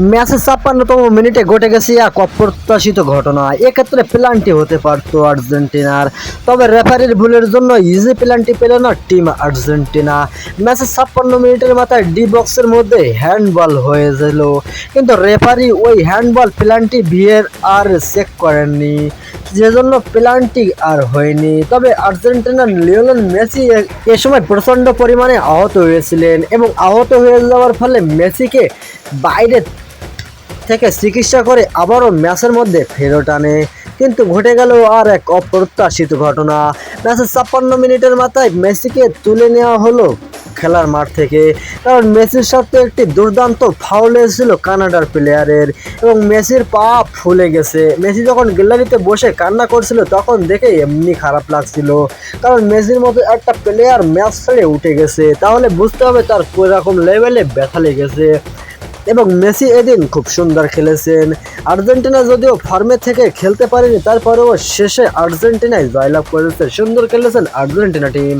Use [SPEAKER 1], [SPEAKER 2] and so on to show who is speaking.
[SPEAKER 1] ম্যাচের ছাপ্পান্নতম মিনিটে ঘটে গেছে এক অপ্রত্যাশিত ঘটনা। এক্ষেত্রে প্ল্যানটি হতে পারত আর্জেন্টিনার। তবে রেফারির ভুলের জন্য ইজি প্ল্যানটি পেল না টিম আর্জেন্টিনা। ম্যাচের ছাপ্পান্ন মিনিটের মাথায় ডি বক্সের মধ্যে হ্যান্ডবল হয়ে গেল। কিন্তু রেফারি ওই হ্যান্ডবল প্ল্যানটি বিয়ের আর চেক করেননি। যেজন্য প্ল্যানটি আর হয়নি। তবে আর্জেন্টিনার লিওনেল মেসি এ সময় প্রচণ্ড পরিমাণে আহত হয়েছিলেন এবং আহত হয়ে যাওয়ার ফলে মেসিকে বাইরে থেকে চিকিৎসা করে আবারও ম্যাচের মধ্যে ফেরত আনে। কিন্তু ঘটে গেল আর এক অপ্রত্যাশিত ঘটনা। ম্যাচের ছাপ্পান্ন মিনিটের মাথায় মেসিকে তুলে নেওয়া হলো খেলার মাঠ থেকে। কারণ মেসির সাথে একটি দুর্দান্ত ফাউল হয়েছিল কানাডার প্লেয়ারের এবং মেসির পা ফুলে গেছে। মেসি যখন গ্যালারিতে বসে কান্না করছিল, তখন দেখে এমনি খারাপ লাগছিল। কারণ মেসির মতো একটা প্লেয়ার ম্যাচ ছেড়ে উঠে গেছে। তাহলে বুঝতে হবে তার কোরকম লেভেলে ব্যথা লেগেছে। এবং মেসি এদিন খুব সুন্দর খেলেছেন। আর্জেন্টিনা যদিও ফার্মে থেকে খেলতে পারেনি, তারপরেও শেষে আর্জেন্টিনায় জয়লাভ করেছে। সুন্দর খেলেছেন আর্জেন্টিনা টিম